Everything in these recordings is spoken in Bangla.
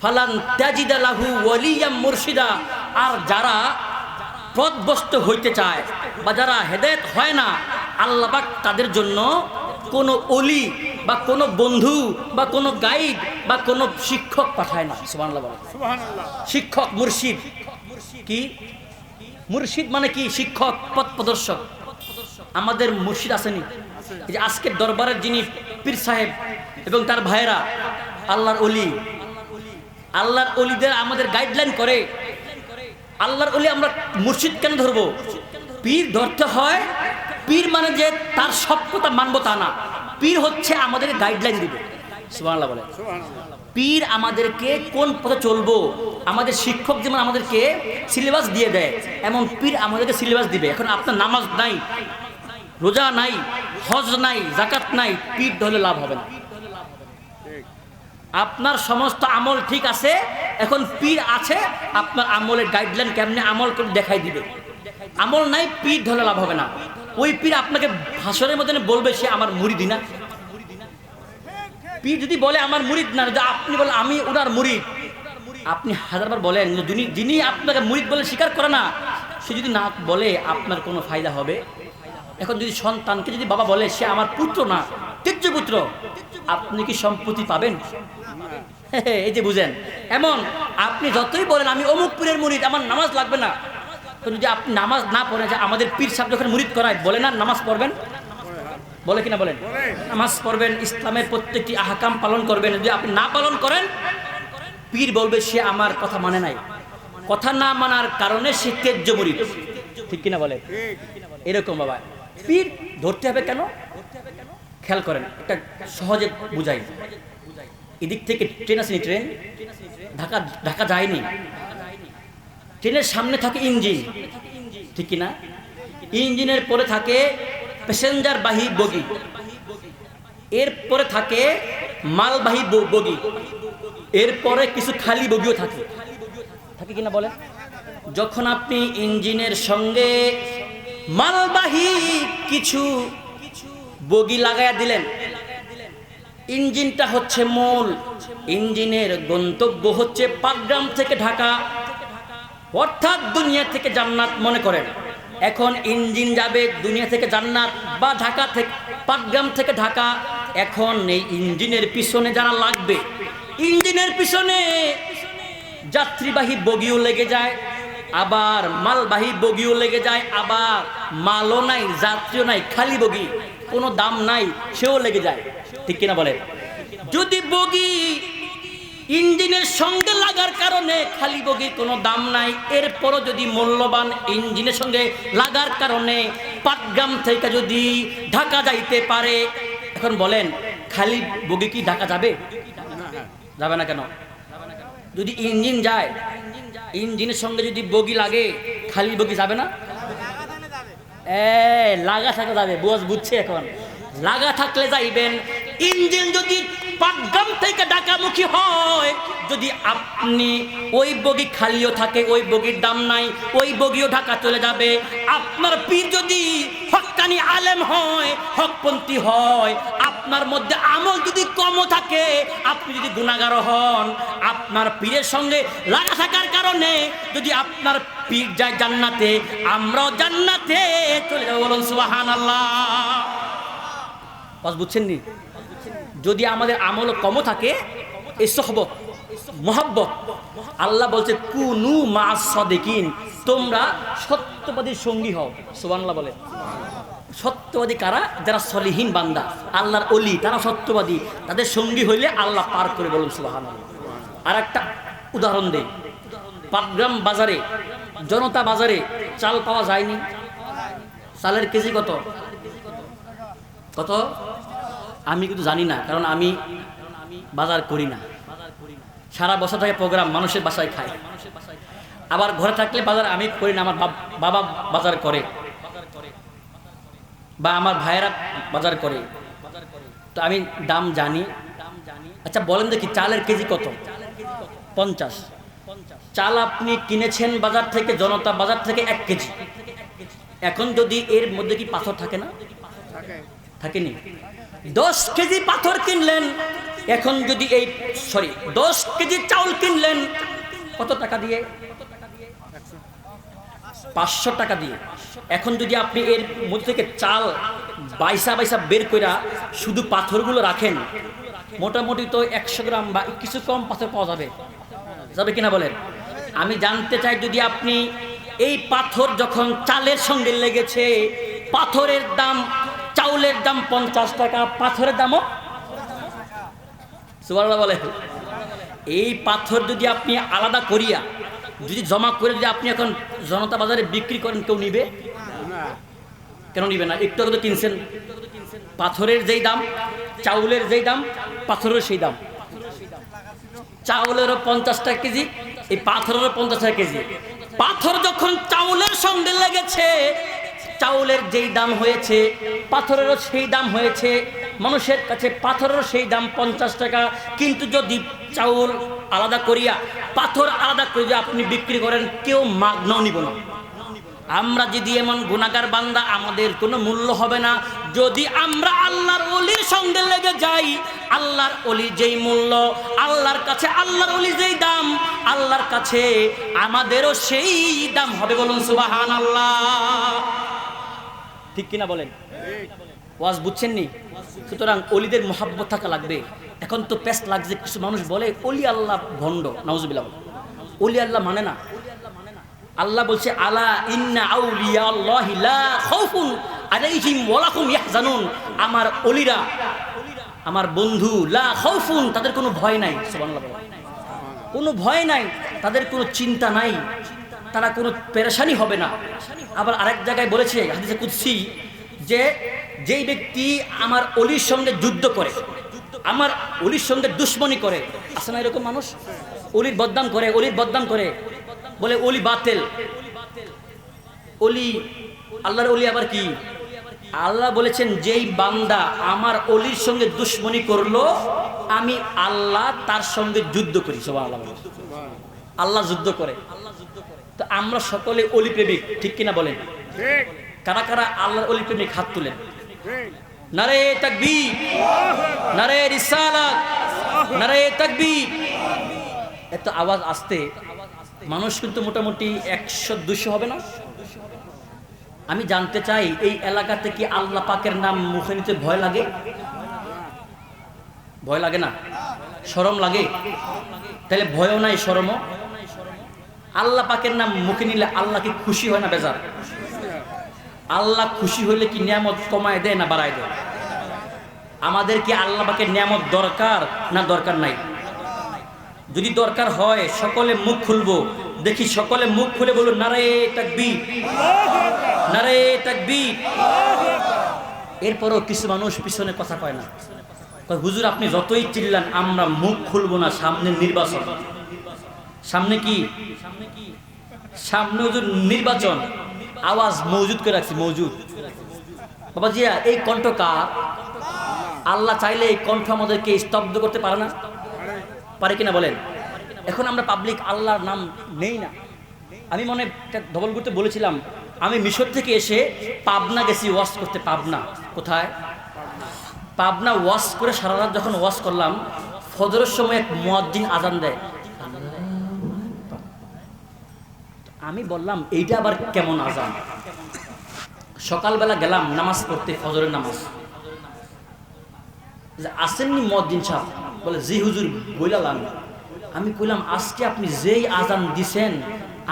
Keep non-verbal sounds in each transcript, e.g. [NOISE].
ফালান ত্যাজিদা লাহু ওয়ালিয়াম মুর্শিদা। আর যারা পথভ্রষ্ট হইতে চায় বা যারা হেদায়েত হয় না আল্লাহবাক তাদের জন্য কোনো অলি বা কোনো বন্ধু বা কোনো গাইড বা কোনো শিক্ষক পাঠায় না। শিক্ষক মুর্শিদ। কি? মুর্শিদ মানে কি? শিক্ষক পথ প্রদর্শক। আমাদের মুর্শিদ আসেনি। এই যে আজকের দরবারের যিনি পীর সাহেব এবং তার ভাইয়েরা আল্লাহর অলি আল্লাহর অলিদের আমাদের গাইডলাইন করে। আল্লাহর অলি আমরা মুর্শিদ কেন ধরবো? পীর ধরতে হয়, পীর মানে যে তার সব কথা মানবো তা না। পীর হচ্ছে আমাদের গাইডলাইন দিবে। বলে। পীর আমাদেরকে কোন পথে চলবো? আমাদের শিক্ষক যেমন আমাদেরকে সিলেবাস দিয়ে দেয়, এমন পীর আমাদেরকে সিলেবাস দিবে। এখন আপনার নামাজ নাই, রোজা নাই, হজ নাই জাকাত নাই, পীর ধরলে লাভ হবে না। আপনার সমস্ত আমল ঠিক আছে, এখন পীর আছে, আপনার আমলের গাইডলাইন কেমনে আমল করে দেখাই দিবে। আমল নাই, পীর ধরে লাভ হবে না। ওই পীর আপনাকে ভাষণের মধ্যে বলবে, সে আমার মুরিদি না। পীর যদি বলে, আমার মুরিদ না। আপনি বলেন, আমি ওনার মুরিদ। আপনি হাজারবার বলেন যিনি যিনি আপনাকে মুরিদ বলে স্বীকার করে না, সে যদি না বলে, আপনার কোনো ফায়দা হবে? এখন যদি সন্তানকে যদি বাবা বলে, সে আমার পুত্র না তীর্য পুত্র আপনি কি সম্পত্তি পাবেন? [LAUGHS] এই যে বুঝেন, এমন আপনি যতই বলেন, আমি অমুক পীরের মুরিদ, আমার নামাজ লাগবে না। তো যদি আপনি নামাজ না পড়েন, যে আমাদের পীর সাহেব যখন মুরিদ করায়, বলে না নামাজ পড়বেন? বলে কিনা বলেন? নামাজ পড়বেন, ইসলামের প্রত্যেকটি আহকাম পালন করবেন। যদি আপনি না পালন করেন, পীর বলবে, সে আমার কথা মানে নাই। কথা না মানার কারণে সে তেজ্য মুরিদ। ঠিক কিনা বলে এরকম বাবা। পীর ধরতে হবে কেন? খেয়াল করেন, একটা সহজে বুঝাই। এদিক থেকে ট্রেন আসেনি ট্রেন? ঢাকা ঢাকা যায়নি? ট্রেনের সামনে থাকে ইঞ্জিন। ঠিক কিনা? ইঞ্জিনের পরে থাকে প্যাসেঞ্জার বাহী বগি। এরপরে থাকে মালবাহী বগি। এরপরে কিছু খালি বগিও থাকে। থাকে কিনা বলে যখন আপনি ইঞ্জিনের সঙ্গে মালবাহী কিছু বগি লাগাইয়া দিলেন ইঞ্জিনটা হচ্ছে মূল। ইঞ্জিনের গন্তব্য হচ্ছে পাটগ্রাম থেকে ঢাকা। অর্থাৎ দুনিয়া থেকে জান্নাত মনে করেন। এখন ইঞ্জিন যাবে দুনিয়া থেকে জান্নাত বা ঢাকা থেকে পাটগ্রাম থেকে ঢাকা। এখন এই ইঞ্জিনের পিছনে যারা লাগবে, ইঞ্জিনের পিছনে যাত্রীবাহী বগিও লেগে যায়, আবার মালবাহী বগিও লেগে যায়, আবার মালও নাই, যাত্রীও নাই, খালি বগি, কোনো দাম নাই, সেও লেগে যায়। ঠিক কিনা বলেন যদি বগি ইঞ্জিনের সঙ্গে লাগার কারণে খালি বগির কোনো দাম নাই, এরপরও যদি মূল্যবান ইঞ্জিনের সঙ্গে লাগার কারণে পাটগ্রাম থেকে যদি ঢাকা যাইতে পারে, এখন বলেন, খালি বগি কি ঢাকা যাবে? যাবে না কেন? যদি ইঞ্জিন যায়, ইঞ্জিনের সঙ্গে যদি বগি লাগে, খালি বগি যাবে না? এ, লাগা থাকলে যাবে বুঝ বুঝছে এখন। লাগা থাকলে যাইবেন। ইঞ্জিন যদি পাটগ্রাম থেকে ঢাকামুখী হয়, যদি আপনি ওই বগি খালিও থাকে, ওই বগির দাম নাই, ওই বগিও ঢাকা চলে যাবে। আপনার পীর যদি হক্কানি আলেম হয়, হকপন্থী হয়, আপনার মধ্যে আমল যদি কমও থাকে, আপনি যদি গুণাগার হন, আপনার পীরের সঙ্গে লাগা থাকার কারণে যদি আপনার পীর যায় জান্নাতে, আমরাও জান্নাতে চলে যাব বলুন সুবাহান আল্লাহ বাস বুঝছেন নি? যদি আমাদের আমল কম থাকে এই সহবত, মোহাব্বত। আল্লাহ বলছে, কুনু মা সদেকিন। তোমরা সত্যবাদীর সঙ্গী হও। সুবানল্লাহ বলে। সত্যবাদী কারা? যারা সলিহীন বান্দা। আল্লাহর অলি তারা সত্যবাদী। তাদের সঙ্গী হইলে আল্লাহ পার করে বলুন সুবাহান আর একটা উদাহরণ দেই। পাটগ্রাম বাজারে, জনতা বাজারে চাল পাওয়া যায়নি। চালের কেজি কত? কত? আমি কিন্তু জানি না, কারণ আমি বাজার করি না। সারা বছর থাকে প্রোগ্রাম মানুষের বাসায় খায় আবার ঘরে থাকলে বাজার আমি করি না, আমার বাবা বাজার করে। বা আমার ভাইয়েরা বাজার করে। তো আমি দাম জানি। আচ্ছা বলেন দেখি, চালের কেজি কত? পঞ্চাশ। চাল আপনি কিনেছেন বাজার থেকে, জনতা বাজার থেকে এক কেজি। এখন যদি এর মধ্যে কি পাথর থাকে না? থাকেনি। দশ কেজি পাথর কিনলেন, এখন যদি এই সরি দশ কেজি চাউল কিনলেন, কত টাকা দিয়ে? পাঁচশো টাকা দিয়ে। এখন যদি আপনি এর মধ্যে থেকে চাল বাইসা বাইসা বের কইরা শুধু পাথরগুলো রাখেন, মোটামুটি তো একশো গ্রাম বা কিছু কম পাথর পাওয়া যাবে। যাবে কিনা বলেন? আমি জানতে চাই যদি আপনি এই পাথর যখন চালের সঙ্গে লেগেছে, পাথরের দাম চাউলের দাম পঞ্চাশ টাকা, পাথরের দামও বলে। এই পাথর যদি আপনি আলাদা করিয়া, যদি জমা করে যদি আপনি এখন জনতা বাজারে বিক্রি করেন, কেউ নিবে? কেন নিবে না? একটু তো কিনছেন। পাথরের যেই দাম, চাউলের যেই দাম পাথরের সেই দাম। চাউলেরও পঞ্চাশ টাকা কেজি, এই পাথরেরও পঞ্চাশ টাকা কেজি। পাথর যখন চাউলের সঙ্গে লেগেছে চাউলের যেই দাম হয়েছে, পাথরেরও সেই দাম হয়েছে, মানুষের কাছে পাথরেরও সেই দাম পঞ্চাশ টাকা। কিন্তু যদি চাউল আলাদা করিয়া, পাথর আলাদা করিয়া আপনি বিক্রি করেন, কেউ মাগনাও নিব না। আমরা যদি এমন গুণাগার বান্দা, আমাদের কোনো মূল্য হবে না। যদি আমরা আল্লাহর অলির সঙ্গে লেগে যাই, আল্লাহর অলি যেই মূল্য, আল্লাহর কাছে আল্লাহর অলি যেই দাম, আল্লাহর কাছে আমাদেরও সেই দাম হবে বলুন সুবাহান আল্লাহ ঠিক কিনা বলেন? ওয়াজ বুঝছেন নি? সুতরাং অলিদের মহাব্বত থাকা লাগবে। এখন তো পেস্ট লাগছে, কিছু মানুষ বলে, অলি আল্লাহ ভণ্ড নাউজুবিল্লাহ অলি আল্লাহ মানে না? আল্লাহ বলছে, আলা ইন্না আউলিয়া আল্লাহি লা খাউফুন আলাইহিম ওয়া লাহুম ইয়াহজানুন আমার অলিরা, আমার বন্ধু, লা খাউফুন, তাদের কোনো ভয় নাই কোনো ভয় নাই, তাদের কোনো চিন্তা নাই। তারা কোনো পেরেশানি হবে না। আবার আরেক জায়গায় বলেছে, হাদিসে কুদসি, যে যেই ব্যক্তি আমার অলির সঙ্গে যুদ্ধ করে, আমার অলির সঙ্গে দুশ্মনী করে, আছে না এরকম মানুষ? অলির বদনাম করে, অলির বদনাম করে, বলে অলি বাতেল। অলি, আল্লাহর অলি আবার কি? আল্লাহ বলেছেন, যেই বান্দা আমার অলির সঙ্গে দুশ্মনী করল, আমি আল্লাহ তার সঙ্গে যুদ্ধ করি। সব আল্লাহ আল্লাহ যুদ্ধ করে। তো আমরা সকলে অলি প্রেমিক ঠিক কিনা বলেন? কারা কারা আল্লাহর অলি প্রেমিক হাত তুলেন? নারে নারে রিসালাত নারে তাকবীর। এত আওয়াজ আসতে মানুষ কিন্তু মোটামুটি একশো দুশো হবে না? আমি জানতে চাই এই এলাকাতে কি আল্লাহ পাকের নাম মুখে নিতে ভয় লাগে? ভয় লাগে না? শরম লাগে? তাহলে ভয়ও নাই শরমও? আল্লাহ পাকের নাম মুখে নিলে আল্লাহ কি খুশি হয় না বেজার? আল্লাহ খুশি হইলে কি নিয়ামত কমায় দেয় না বাড়ায় দেয়? আমাদের কি আল্লাহ পাকের নিয়ামত দরকার না দরকার নাই? যদি দরকার হয়, সকলে মুখ খুলবো। দেখি সকলে মুখ খুলে বলুন নারে তাকবীর। নারে তাকবীর। এরপরও কিছু মানুষ পিছনে কথা কয় না। হুজুর, আপনি যতই চিল্লান, আমরা মুখ খুলবো না সামনে নির্বাচন। সামনে কি? সামনে হুজুর নির্বাচন। আওয়াজ মজুদ করে রাখছি, মজুদ। বাবা জিয়া এই কণ্ঠ কার? আল্লাহ চাইলে এই কণ্ঠ আমাদেরকে স্তব্ধ করতে পারে না? পারে কিনা বলেন? এখন আমরা পাবলিক আল্লাহর নাম নেই না। আমি মনে ধবল করতে বলেছিলাম, আমি মিশর থেকে এসে পাবনা গেছি, ওয়াশ করতে, পাবনা। কোথায়? পাবনা ওয়াশ করে সারা রাত যখন ওয়াশ করলাম, ফজরের সময় এক মুয়াজ্জিন আজান দেয়। আমি বললাম, এইটা আবার কেমন আজান? সকালবেলা গেলাম, নামাজ পড়তে, ফজরের নামাজ। যে আসেননি মদিন সাহ বলে, জি হুজুর বইলালাম আমি। কইলাম, আজকে আপনি যেই আজান দিছেন,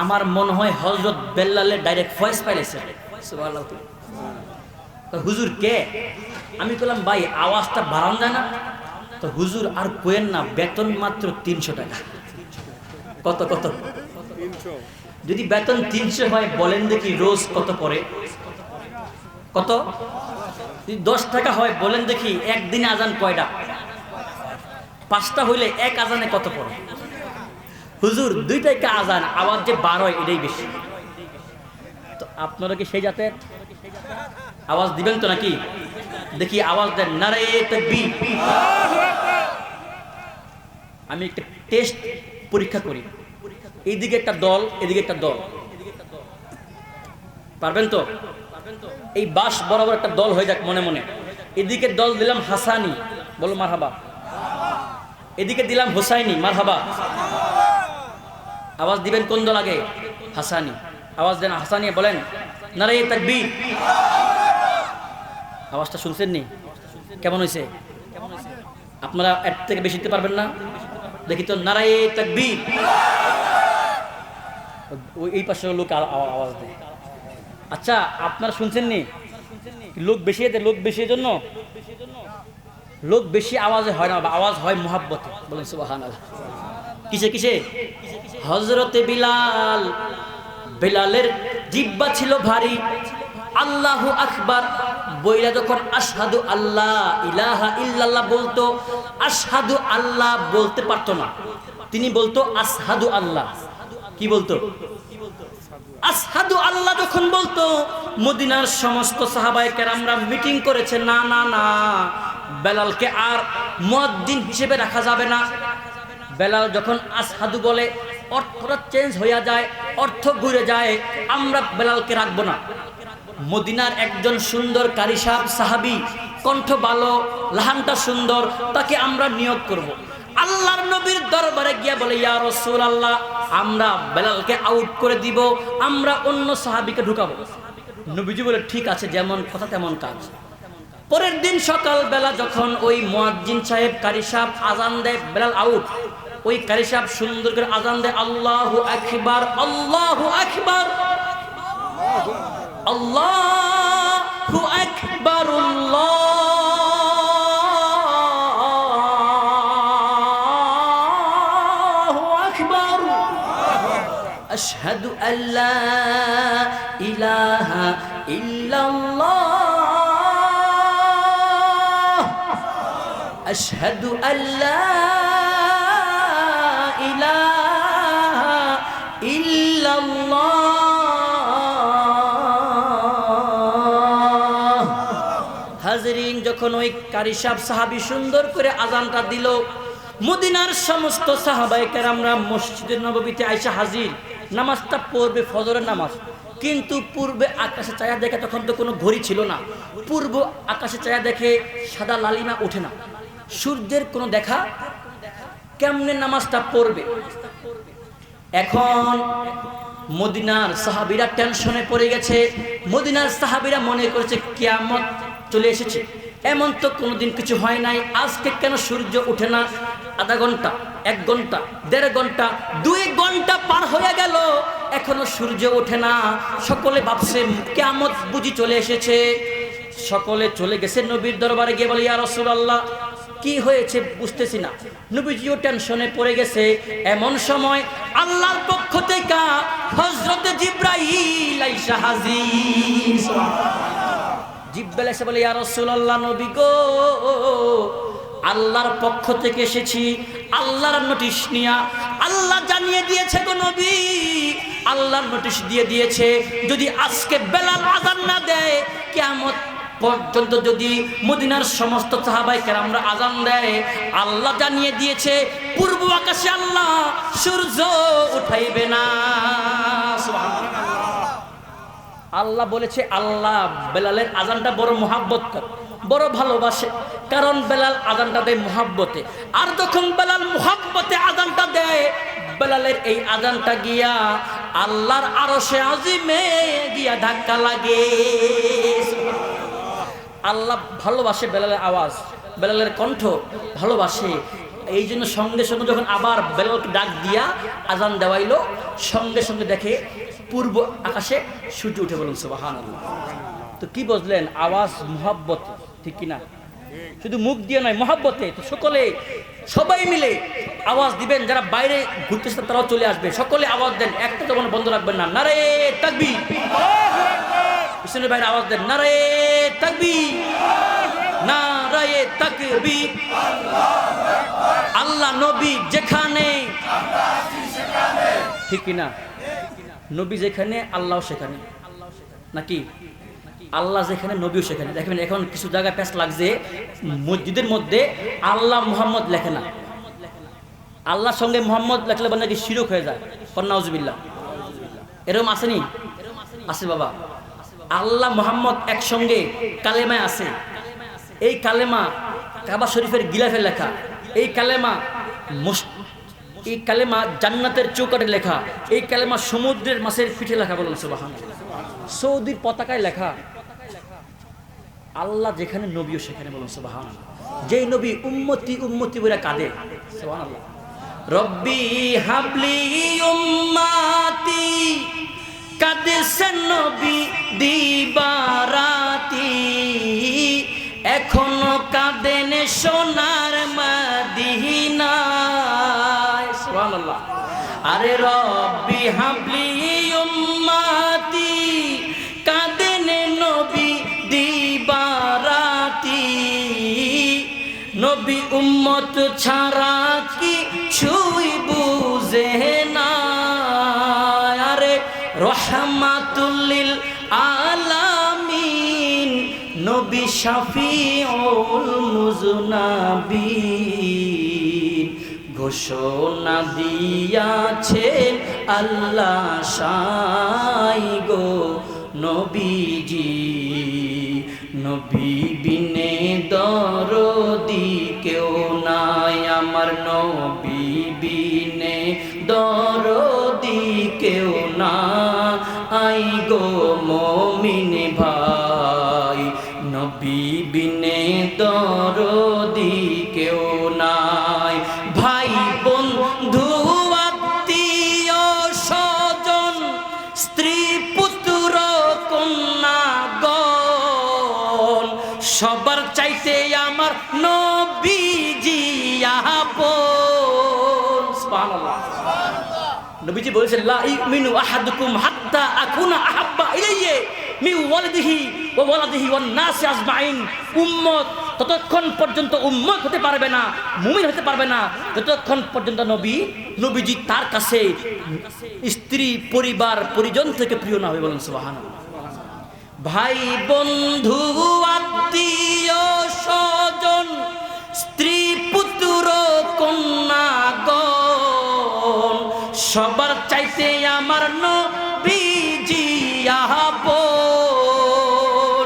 আমার মনে হয় হজরত বেল্লালে ডাইরেক্ট ভয়েস পাইলেছে হুজুর কে? আমি কইলাম, ভাই, আওয়াজটা বাড়ান যায় না। তো হুজুর, আর কোয়েন না, বেতন মাত্র তিনশো টাকা। কত কত? তিনশো। যদি বেতন তিনশো হয়, বলেন দেখি রোজ কত পড়ে? কত? যদি দশ টাকা হয়, বলেন দেখি একদিনে আজান কয়টা? পাঁচটা হইলে এক আজানে কত পড়ে? হুজুর দুই টাকা আজান, আওয়াজ যে বার হয়, এটাই বেশি। তো আপনারা কি সেই জাতের? আওয়াজ দিবেন তো নাকি? দেখি আওয়াজ দেন, নারে আমি একটা টেস্ট পরীক্ষা করি। এইদিকে একটা দল, এদিকে একটা দল। পারবেন তো? এই বাস বরাবর একটা দল হয়ে যাক মনে মনে। এদিকে দল দিলাম হাসানি। বলো মারহাবা। এদিকে দিলাম হোসাইনি মার হাবা আওয়াজ দিবেন কোন দল আগে? হাসানি। আওয়াজ দেন, হাসানি বলেন নারে তাকবীর। আওয়াজটা শুনছেন নি? কেমন হয়েছে আপনারা এর থেকে বেশি দিতে পারবেন না? দেখি তো, নারায় তাকবীর। ওই এই পাশে লোক আওয়াজ দেয়। আচ্ছা আপনারা শুনছেন নি লোক বেশি এতে লোক বেশি জন্য লোক বেশি আওয়াজে হয় না আওয়াজ হয় মোহাব্বতে। বলেন সুবাহান কিসে কিসে? হজরতে বিলাল। বিলালের জিব্বা ছিল ভারী। আল্লাহ আকবার। বইরা যখন আশহাদু আল্লাহ ইলাহা ইল্লাল্লাহ বলতো, আশহাদু আল্লাহ বলতে পারতো না। তিনি বলতো আসহাদু আল্লাহ। কি বলতো? আল্লাহ যখন বলতো, মদিনার সমস্ত সাহাবায়ে কেরামরা মিটিং করেছে, না না না, বেলালকে আর হিসেবে রাখা যাবে না। বেলাল যখন আসহাদু বলে, অর্থটা চেঞ্জ হইয়া যায়, অর্থ ঘুরে যায়, আমরা বেলালকে রাখব না। মদিনার একজন সুন্দর কারিসাব সাহাবি, কণ্ঠ ভালো, লাহানটা সুন্দর, তাকে আমরা নিয়োগ করব। আল্লাহর নবীর গিয়া বলে, ইয়া রসুল আল্লাহ আমরা বেলালকে আউট করে দিব, আমরা অন্য সাহাবিকে ঢুকাবো। নবীজি বলে, ঠিক আছে, যেমন কথা তেমন কাজ। পরের দিন সকাল বেলা যখন ওই মুয়াজ্জিন সাহেব, কারি সাহেব আজান দেয়, বেলাল আউট ওই কারি সাহেব সুন্দর করে আজান দেয়, আল্লাহ আকবার, আল্লাহু আকবার, আল্লাহু আশহাদু আল্লা ইলাহা ইল্লাল্লাহ আশহাদু আল্লা ইলাহা ইল্লাল্লাহ হাজরিন, যখন ওই কারিসাব সাহাবি সুন্দর করে আজানটা দিল, মদিনার সমস্ত সাহাবাই কেরামরা মসজিদের নববীতে আইসা হাজির। নামাজটা পড়বে ফজরের নামাজ। কিন্তু পূর্বে আকাশে চায়া দেখে তখন তো কোনো ঘড়ি ছিল না। পূর্ব আকাশে চায়া দেখে সাদা লালিমা ওঠে না। সূর্যের কোনো দেখা কেমনে নামাজটা পড়বে? এখন মদিনার সাহাবিরা টেনশনে পড়ে গেছে। মদিনার সাহাবিরা মনে করেছে, কিয়ামত চলে এসেছে। এমন তো কোনোদিন কিছু হয় নাই। আজকে কেন সূর্য ওঠে না? আধা ঘণ্টা, এক ঘণ্টা, দেড় ঘণ্টা, দুই ঘণ্টা পার হয়ে গেল, এখনও সূর্য ওঠে না। সকলে ভাবছে কেমত বুঝি চলে এসেছে। সকলে চলে গেছে নবীর দরবারে, গিয়ে বলে, ইয়া রাসূলুল্লাহ, কি হয়েছে বুঝতেছি না। নবীজিও টেনশনে পড়ে গেছে। এমন সময় আল্লাহর পক্ষ থেকে হযরতে জিব্রাইল আইসা হাজির। জিব্রাইল এসে বলে, ইয়া রাসূলুল্লাহ, নবী গো, আল্লাহর পক্ষ থেকে এসেছি, আল্লাহর নোটিশ নিয়া, আল্লাহ জানিয়ে দিয়েছে গো নবী, আল্লাহর নোটিশ দিয়ে দিয়েছে, যদি আজকে বেলাল আজান না দেয় কেমন পর্যন্ত যদি মদিনার সমস্ত সাহাবাই কেরামরা আজান দেয়, আল্লাহ জানিয়ে দিয়েছে, পূর্ব আকাশে আল্লাহ সূর্য উঠাইবে না। আল্লাহ বলেছে, আল্লাহ, বেলালের আজানটা বড় মোহাব্বত বড় ভালোবাসে। কারণ বেলাল আজানটা দেয় মোহাব্বতে। আর যখন বেলাল মোহাব্বতে আজানটা দেয়, বেলালের এই আজানটা গিয়া আল্লাহর আরও সে আজিমে গিয়া ধাক্কা লাগে। আল্লাহ ভালোবাসে বেলালের আওয়াজ, বেলালের কণ্ঠ ভালোবাসে। এই জন্য সঙ্গে সঙ্গে যখন আবার বেলালকে ডাক দিয়া আজান দেওয়াইলো, সঙ্গে সঙ্গে দেখে পূর্ব আকাশে সূর্য উঠে বলুন সুবাহান তো কি বুঝলেন? আওয়াজ মোহাব্বত, ঠিক কিনা? শুধু মুখ দিয়ে নয়, মহাব্বতে, তো সকলে, সবাই মিলে আওয়াজ দিবেন, যারা বাইরে ঘুরতেছে তারাও চলে আসবে। সকলে আওয়াজ দেন, একটা তখন বন্ধ রাখবেন না। নারে তাকবি বাইরে আওয়াজ দেন, নারে তাকবি নারায়ে তাকবি আল্লাহ নবী যেখানে, ঠিক কিনা? নবী যেখানে আল্লাহ সেখানে। নাকি? আল্লাহ যেখানে, নবীও সেখানে। দেখবেন এখন কিছু জায়গায় প্যাস লাগছে, মসজিদের মধ্যে আল্লাহ মুহাম্মদ লেখে না। আল্লাহর সঙ্গে মোহাম্মদ লেখলে নাকি শিরক হয়ে যায়। কন্নাউজবিল্লা এরকম আসেনি আছে বাবা। আল্লাহ মোহাম্মদ একসঙ্গে কালেমায় আছে। এই কালেমা কাবা শরীফের গিলাফে লেখা। এই কালেমা এই কালেমা জান্নাতের চৌকাটে লেখা। এই কালেমা সমুদ্রের মাছের পিঠে লেখা বলুন সুবাহান সৌদির পতাকায় লেখা, আল্লাহ যেখানে নবীও সেখানে বলুন সুবাহান যেই নবী উম্মতি উম্মতি বলে কাঁদে রব্বি হাবলি উম্মাতি কাদেছেন নবী দিবারাতি। এখনও কাঁদেন সোনার সুবহানাল্লাহ। আরে রব্বি হাবলি উম্মাতি, কাঁদেন নবী দিবারাতি। নবী উম্মত ছাড়া কি ছুই শাফিউল মুজনাবিন, ঘোষণা দিয়াছেন আল্লাহ সাই গো নবীজি। নবী বিনে দরদি কেউ নাই, আমার নবী বিনে দরদি কেউ না। আই গো মমিন বলেছেন, লা ইউমিনু আহাদুকুম হাত্তা আকুনা আহাব্বা মি ওয়ালিদিহি ওয়া ওয়ালাদিহি ওয়ান নাসি আজমাইন। উম্মত ততক্ষণ পর্যন্ত উম্মত হতে পারবে না, মুমিন হতে পারবে না। যতক্ষণ পর্যন্ত নবী, নবীজি তার কাছে স্ত্রী, পরিবার, পরিজন থেকে প্রিয় না হবে বলেন সুবহানাল্লাহ। ভাই, বন্ধু, আত্মীয়, স্বজন, স্ত্রী, পুত্র, কন্যা গণ সবার চাইতে আমার নবীজি আপন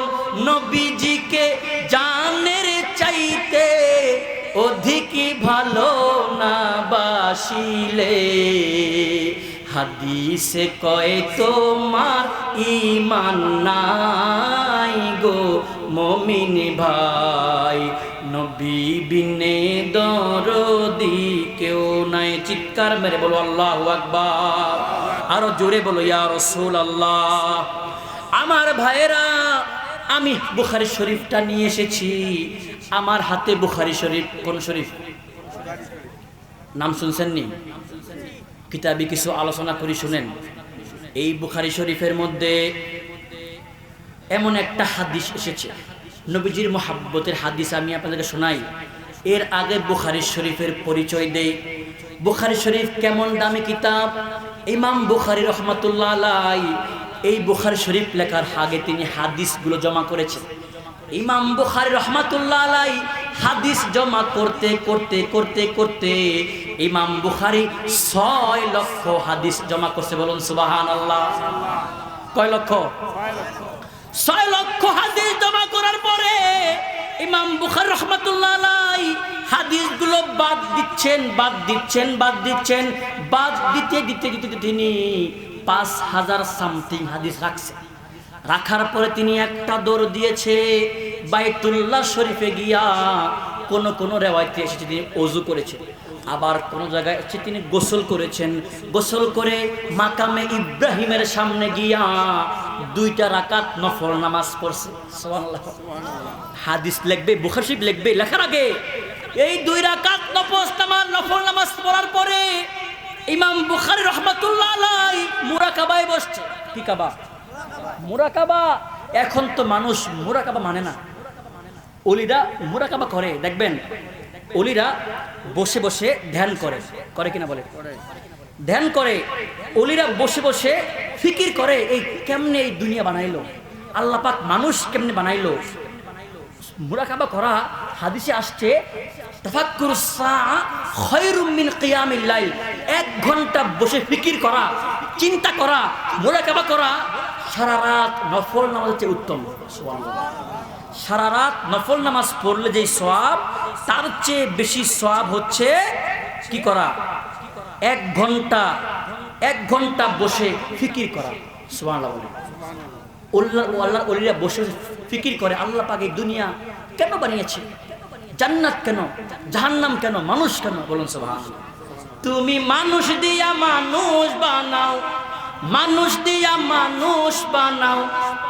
নবীজিকে জানের চাইতে অধিক ভালো না বাসিলে। হাদিসে কয়, তোমার ইমান নাই গো মমিন ভাই। নবী বিনে দরদি চিৎকার মেরে বলো, আল্লাহ আকবার। আরও জোরে বলো, ইয়া রসুল আল্লাহ আমার ভাইয়েরা, আমি বুখারি শরীফটা নিয়ে এসেছি। আমার হাতে বুখারি শরীফ, কোন শরীফ? নাম শুনছেন নি? কিতাবি কিছু আলোচনা করি, শুনেন। এই বুখারি শরীফের মধ্যে এমন একটা হাদিস এসেছে। নবীজির মোহাব্বতের হাদিস আমি আপনাদেরকে শোনাই। এর আগে বুখারি শরীফের পরিচয় দেই। বুখারি শরীফ কেমন দামি কিতাব? ইমাম বুখারি রহমতুল্লাহ আলাই এই বুখারি শরীফ লেখার আগে তিনি হাদিসগুলো জমা করেছেন। ইমাম বুখারি রহমাতুল্লাহ আলাই হাদিস জমা করতে করতে করতে করতে ইমাম বুখারি ছয় লক্ষ হাদিস জমা করছে বলুন সুবাহান আল্লাহ কয় লক্ষ। ছয় লক্ষ হাদিস জমা করার পরে ইমাম বুখারি রহমাতুল্লাহ হাদিসগুলো বাদ দিচ্ছেন বাদ দিচ্ছেন বাদ দিচ্ছেন। বাদ দিতে দিতে দিতে দিতে তিনি পাঁচ হাজার সামথিং হাদিস রাখছেন। রাখার পরে তিনি একটা দৌড় দিয়েছে, বাইতুল্লাহ শরীফে গিয়া কোন কোন রেওয়ায়তে এসেছে তিনি অজু করেছেন। আবার কোন জায়গায় এসে তিনি গোসল করেছেন। গোসল করে মাকামে ইব্রাহিমের সামনে গিয়া দুইটা রাকাত নফল নামাজ পড়ছে। হাদিস লিখবে, বুখারী শরীফ লিখবে, লেখার আগে। এই দুই রাকাত নফল নামাজ নফল নামাজ পড়ার পরে ইমাম বুখারী রহমাতুল্লাহ আলাই মুরাকাবায় বসছে। কি কাবা? মুরাকাবা। এখন তো মানুষ মুরাকাবা মানে না। অলিরা মুরাকাবা করে, দেখবেন? অলিরা বসে বসে ধ্যান করে। করে কিনা বলে? ধ্যান করে, অলিরা বসে বসে ফিকির করে এই কেমনে এই দুনিয়া বানাইলো? আল্লাহ পাক মানুষ কেমনে বানাইলো? মুরাকাবা করা হাদিসে আসছে এক ঘণ্টা বসে ফিকির করা, চিন্তা করা মুরাকাবা করা, সারা রাত নফল নামাজ চেয়ে উত্তম। সারা রাত নফল নামাজ পড়লে যে সোয়াব তার চেয়ে বেশি সোয়াব হচ্ছে কি করা? এক ঘণ্টা এক ঘণ্টা বসে ফিকির করা। বলে। আল্লাহ অলিরা বসে ফিকির করে, আল্লাহ পাক দুনিয়া কেন বানিয়েছে? জান্নাত কেন? জাহান্নাম কেন? মানুষ কেন? বলুন সুবহানাল্লাহ। তুমি মানুষ দিয়া মানুষ বানাও, মানুষ দিয়া মানুষ বানাও।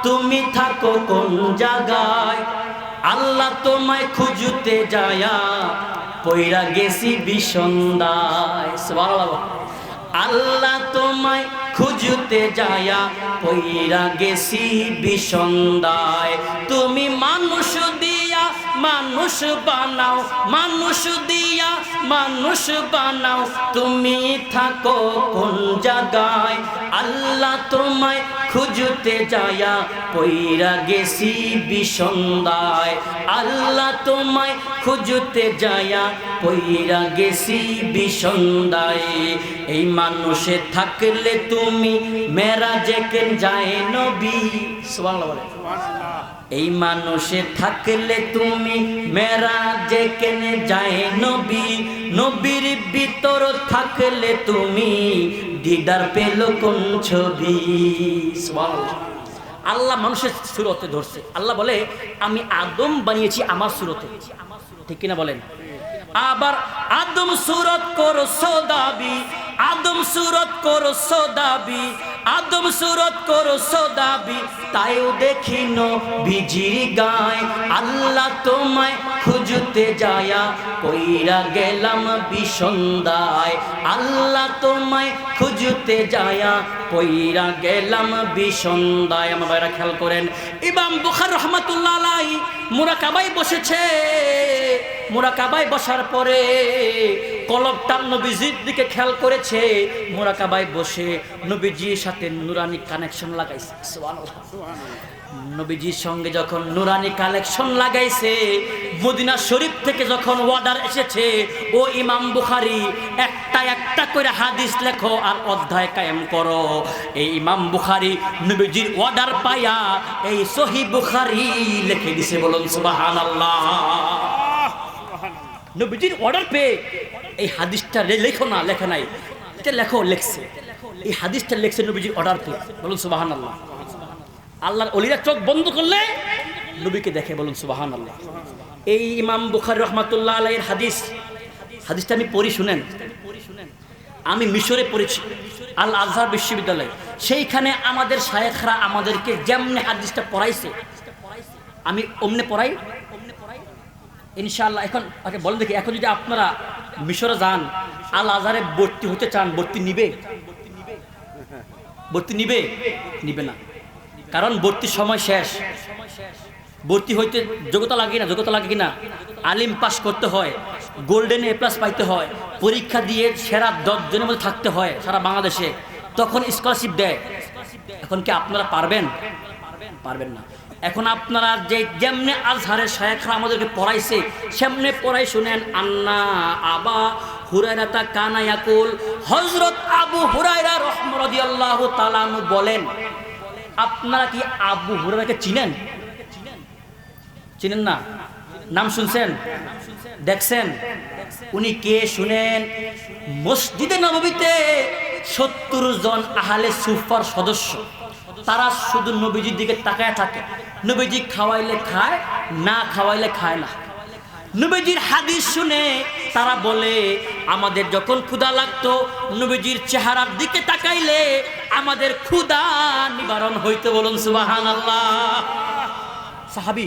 তুমি থাকো কোন জায়গায়? আল্লাহ তোমায় খুঁজতে যায়া পইরা গেছি বিসন্দায়। আল্লাহ তোমায় খুঁজতে যায়া পইরা গেছি বিসন্দায়। তুমি মানুষ মানুষ বানাও, মানুষ দিয়া মানুষ বানাও। তুমি থাকো কোন জায়গায়, আল্লাহ তোমায় খুঁজতে যায়া পইরা গেছি বিষন্দায় আল্লাহ তোমায় খুঁজতে যায়া পইরা গেছি বিষন্দায় এই মানুষে থাকলে তুমি মেরা যেকেন যায় নবী বলে। এই মানুষে থাকলে তুমি মেরা যেকেনে যায় নবী? নবীর ভিতর থাকলে তুমি দিদার পেল কোন ছবি? আল্লাহ মানুষের সুরতে ধরছে। আল্লাহ বলে, আমি আদম বানিয়েছি আমার সুরতে। ঠিক কিনা বলেন? আবার আদম সুরত করো সদাবি আদম সুরত করো সদাবি আদম সুরত করো সদাবি তাইও দেখিন বিজির গায়। আল্লাহ তোমায় খুঁজতে যায়া কইরা গেলাম বিষন্দায় আল্লাহ তোমায় খুঁজতে যায়া কইরা গেলাম বিষন্দায় আমার ভাইরা খেয়াল করেন, ইমাম বুখার রহমাতুল্লাহ আলাই মুরাকাবাই বসেছে। মুরাকাবাই বসার পরে কলবটা নবীজির দিকে খেয়াল করেছে। মুরাকাবাই বসে নবীজির সাথে নুরানি কানেকশন লাগাইছে। নবীজির সঙ্গে যখন নুরানি কালেকশন লাগাইছে মদিনা শরীফ থেকে যখন অর্ডার এসেছে ও ইমাম বুখারি একটা একটা করে হাদিস লেখো আর অধ্যায় কায়েম করো। এই ইমাম বুখারি নবীজির অর্ডার পাইয়া এই সহি বুখারি লিখে দিছে বলুন সুবহানাল্লাহ। নবীজির অর্ডার পেয়ে এই হাদিসটা লেখো না লেখা নাই। এটা লেখো, লেখছে। এই হাদিসটা লেখছে নবীজির অর্ডার পেয়ে বলুন সুবাহান আল্লাহ আল্লাহর অলিরা চোখ বন্ধ করলে নবীকে দেখে বলুন সুবাহান আল্লাহ এই ইমাম বুখারি রহমাতুল্লাহ আলাইয়ের হাদিস, হাদিসটা আমি পড়ি, শুনেন? আমি মিশরে পড়েছি আল আজহার বিশ্ববিদ্যালয়। সেইখানে আমাদের শায়েখরা আমাদেরকে যেমনি হাদিসটা পড়াইছে, আমি অমনে পড়াই। ইনশাআল্লাহ, এখন আগে বলেন দেখি, এখন যদি আপনারা মিশরে যান, আল আজহারে ভর্তি হতে চান, ভর্তি নিবে? ভর্তি নিবে? নিবে না। কারণ ভর্তির সময় শেষ। ভর্তি হইতে যোগ্যতা লাগে না যোগ্যতা লাগে কিনা? আলিম পাস করতে হয়, গোল্ডেন এ প্লাস পাইতে হয়, পরীক্ষা দিয়ে সেরা দশজনের মধ্যে থাকতে হয় সারা বাংলাদেশে। তখন স্কলারশিপ দেয়। এখন কি আপনারা পারবেন? পারবেন না। এখন আপনারা যে যেমনে আজহারের শায়েখরা আমাদেরকে পড়াইছে, সেমনে পড়াই শুনেন, আন্না আবা হুরায়রাতা কানা ইয়াকুল, হযরত আবু হুরায়রা রাহমাতুল্লাহ তাআলা বলেন, আপনারা কি আবু হুরায়রাকে চিনেন? চিনেন না? নাম শুনছেন? দেখছেন? উনি কে শুনেন? মসজিদে নববীতে সত্তর জন আহলে সুফার সদস্য। তারা শুধু নবীজির দিকে তাকায় থাকে। নবীজি খাওয়াইলে খায়, না খাওয়াইলে খায় না। নবীজির হাদিস শুনে তারা বলে, আমাদের যখন ক্ষুধা লাগতো, নবীজির চেহারার দিকে তাকাইলে আমাদের ক্ষুধা নিবারণ হইতে বলুন সুবাহান আল্লাহ সাহাবি,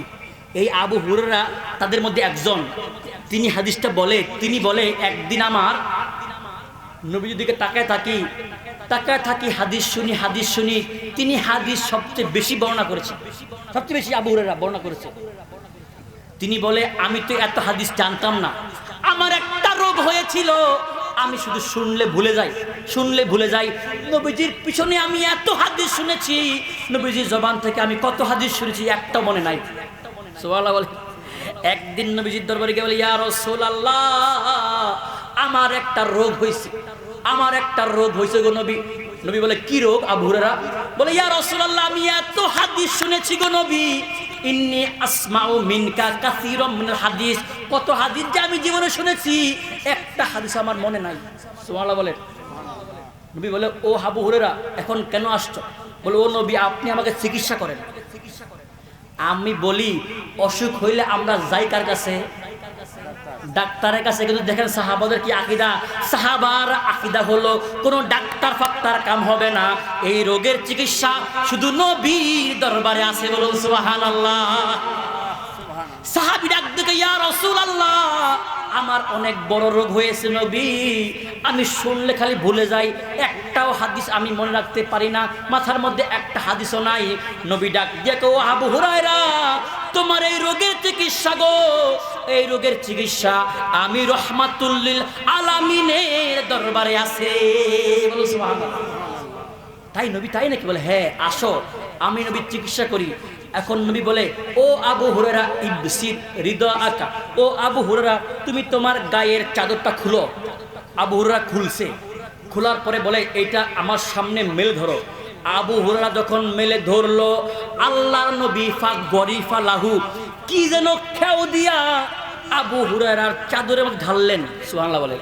এই আবু হুরেরা তাদের মধ্যে একজন। তিনি হাদিসটা বলে, তিনি বলে, একদিন আমার নবীজির দিকে তাকায় থাকি তাকায় থাকি হাদিস শুনি হাদিস শুনি, তিনি হাদিস সবচেয়ে বেশি বর্ণনা করেছে। সবচেয়ে বেশি আবু হুরেরা বর্ণনা করেছে। তিনি বলে, আমি তো এত হাদিস জানতাম না। আমার একটা রোগ হয়েছিল, আমি শুধু শুনলে ভুলে যাই, শুনলে ভুলে যাই। নবীজির পিছনে আমি এত হাদিস শুনেছি, নবীজির জবান থেকে আমি কত হাদিস শুনেছি একটা মনে নাই। সুবহানাল্লাহ বলে, একদিন নবীজির দরবারে গিয়ে বলে, ইয়া রাসূলুল্লাহ আমার একটা রোগ হয়েছে আমার একটা রোগ হয়েছে গো নবী। নবী বলে, কি রোগ, আবু হুরায়রা? বলে, ইয়া রাসূলুল্লাহ, আমি এত হাদিস শুনেছি গো নবী। ইন্নি আসমাউ মিনকা কাসীরাম মিনাল হাদিস। কত হাদিস যে আমি জীবনে শুনেছি। একটা হাদিস আমার মনে নাই। সুবহানাল্লাহ বলে। নবী বলে, ও হাবু হুরেরা এখন কেন আসছো? বলে, ও নবী, আপনি আমাকে চিকিৎসা করেন। আমি বলি, অসুখ হইলে আমরা যাই কার কাছে? ডাক্তারের কাছে কিন্তু দেখেন সাহাবাদের কি আকিদা? সাহাবার আকিদা হলো, কোনো ডাক্তার ফাক্তার কাম হবে না। এই রোগের চিকিৎসা শুধু নবীর দরবারে আছে বলুন সুবহানাল্লাহ। সাহাবি ডাক রাসূলুল্লাহ, আমার অনেক বড় রোগ হয়েছে নবী। আমি শুনলে খালি ভুলে যাই, একটাও হাদিস আমি মনে রাখতে পারি না, মাথার মধ্যে একটা হাদিসও নাই। নবী ডাক দিয়ে কো আবু হুরায়রা, তোমার এই রোগের চিকিৎসা গো এই রোগের চিকিৎসা আমি রহমাতুল্লিল আলামিনের দরবারে আছে। তাই নবী তাই নাকি বলে? হ্যাঁ আসো। আমি নবীর চিকিৎসা করি। এখন নবী বলে, ও আবু হুরেরা ইবসিদ হৃদয় আকা। ও আবু হুরেরা তুমি তোমার গায়ের চাদরটা খুলো। আবু হুরেরা খুলছে। খোলার পরে বলে, এইটা আমার সামনে মেল ধরো। আবু হুরেরা যখন মেলে ধরলো আল্লাহ নবী ফা গরিফা লাহু, কি যেন খেও দিয়া আবু হুরেরার চাদরের মধ্যে ঢাললেন, সুবহানাল্লাহ বলে।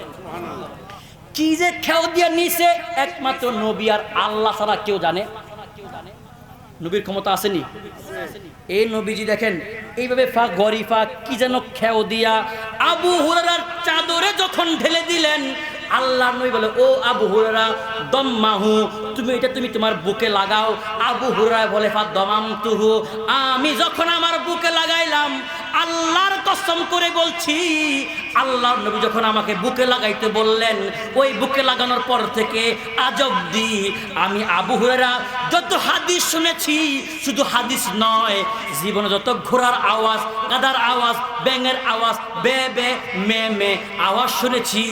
কি যে খেও দিয়া নিছে, একমাত্র নবী আর আল্লাহ ছাড়া কেউ জানে। নবীর ক্ষমতা আসেনি? এই নবীজি দেখেন, এইভাবে ফা গরিফা কি যেন খেও দিয়া আবু হুরারার চাদরে যখন ঢেলে দিলেন আল্লাহ নবী বলে, ও আবু হুরারা দম্মাহু, তুমি এটা তুমি তোমার বুকে লাগাও। আবু হুরারা বলে ফা দমাম তুহু আমি যখন আমার বুকে লাগাইলাম আল্লাহর কসম করে বলছি, আল্লাহর নবী যখন আমাকে বুকে লাগাইতে বললেন, ওই বুকে লাগানোর পর থেকে আজ অব্দি আমি আবু হুরেরা যত হাদিস শুনেছি, শুধু হাদিস নয়, জীবনে যত ঘোড়ার আওয়াজ কাদার আওয়াজ, ব্যাঙের আওয়াজ, বে বে, মে মে আওয়াজ শুনেছি,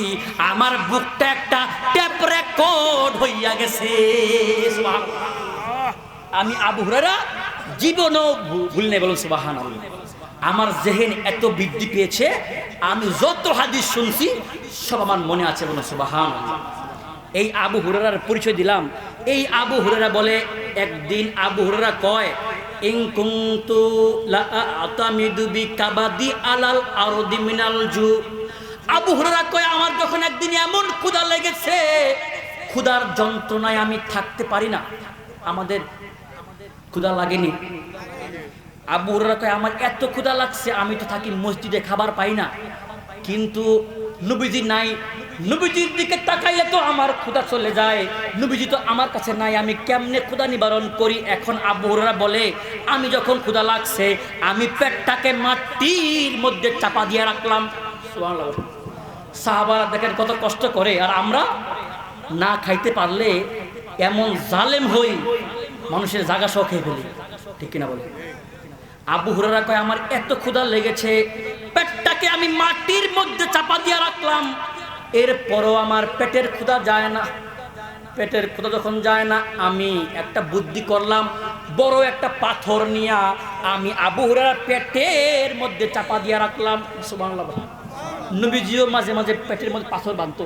আমার বুকটা একটা ট্যাপ রেকর্ড হইয়া গেছে। আমি আবু হুরেরা জীবনও ভুল নেই বলুন সুবাহান আমার জেহেন এত বৃদ্ধি পেয়েছে, আমি যত হাদিস শুনছি, সব আমার মনে আছে বলুন সুবাহান এই আবু হুরার পরিচয় দিলাম। এই আবু হুরারা বলে, একদিন আবু হুরারা কয় আবু কয়, আমার একদিন এমন ক্ষুধা লেগেছে যন্ত্রণায় আমি থাকতে পারি না। আমাদের ক্ষুধা লাগেনি? আবু হুরারা কয়, আমার এত ক্ষুধা লাগছে, আমি তো থাকি মসজিদে, খাবার পাই না। কিন্তু নবীজি নাই। নবীজির দিকে তাকাইলে তো আমার ক্ষুধা চলে যায়। নবীজি তো আমার কাছে নাই, আমি কেমনে ক্ষুধা নিবারণ করি? এখন আবু হুরারা বলে, আমি যখন ক্ষুধা লাগছে, আমি পেটটাকে মাটির মধ্যে চাপা দিয়ে রাখলাম। সাহাবারা দেখেন কত কষ্ট করে, আর আমরা না খাইতে পারলে এমন জালেম হই, মানুষের জাগা শখ ফেলি। ঠিক কিনা বলে আবু হুরারা কয়, আমার এত ক্ষুধা লেগেছে, পেটটাকে আমি মাটির মধ্যে চাপা দিয়ে রাখলাম। এরপরও আমার পেটের ক্ষুধা যায় না। পেটের ক্ষুধা যখন যায় না, আমি একটা বুদ্ধি করলাম, বড় একটা পাথর নিয়া আমি আবু হুরার পেটের মধ্যে চাপা দিয়ে রাখলাম। নবীজিও মাঝে মাঝে পেটের মধ্যে পাথর বাঁধতো।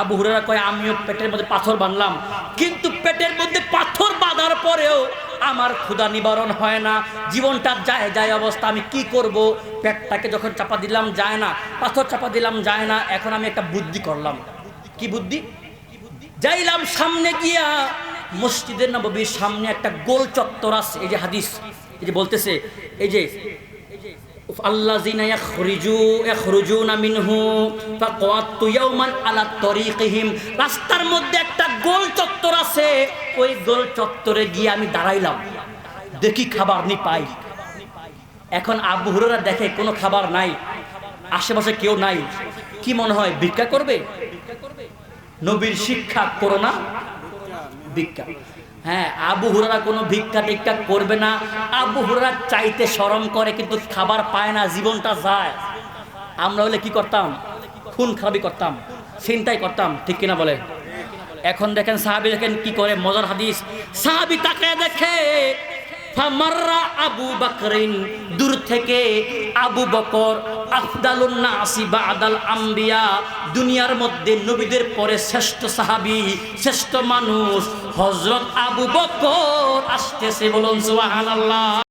আবু হুরারা কয়, আমিও পেটের মধ্যে পাথর বাঁধলাম। কিন্তু পেটের মধ্যে পাথর বাঁধার পরেও আমার ক্ষুধা নিবারণ হয় না, জীবনটা যায় যায় অবস্থা, আমি কি করব? পেটটাকে যখন চাপা দিলাম যায় না, পাথর চাপা দিলাম যায় না, এখন আমি একটা বুদ্ধি করলাম। কি বুদ্ধি? যাইলাম সামনে গিয়া, মসজিদের নবীর সামনে একটা গোল চত্বর আছে, এই যে হাদিস, এই যে বলতেছে, এই যে আল্লাযিনা ইয়াখরিজু, ইয়াখরুজুনা মিনহু ফাকাতু ইয়াওমান আলা তরিকিহিম। রাস্তার মধ্যে একটা গোল চত্বর আছে, ওই গোল চত্বরে গিয়ে আমি দাঁড়াইলাম। দেখি খাবার নি পাই। এখন আবু হুরারা দেখে কোনো খাবার নাই, আশেপাশে কেউ নাই। কি মনে হয়, ভিক্ষা করবে? নবীর শিক্ষা করো না? ভিক্ষা। হ্যাঁ আবু হুরারা কোনো ভিক্ষা টিক্ষা করবে না। আবু হুরারা চাইতে শরম করে, কিন্তু খাবার পায় না, জীবনটা যায়। আমরা হলে কি করতাম? খুন খারাপি করতাম চিন্তাই করতাম, ঠিক কিনা বলে? এখন দেখেন সাহাবি দেখেন কি করে, মজার হাদিস। সাহাবি তাকে দেখে আবু বকরিন, দূর থেকে আবু বকর আফদালুন নাসি বাদাল আম্বিয়া, দুনিয়ার মধ্যে নবীদের পরে শ্রেষ্ঠ সাহাবি, শ্রেষ্ঠ মানুষ, হযরত আবু বকর আসতেছে বলুন সুবহানাল্লাহ।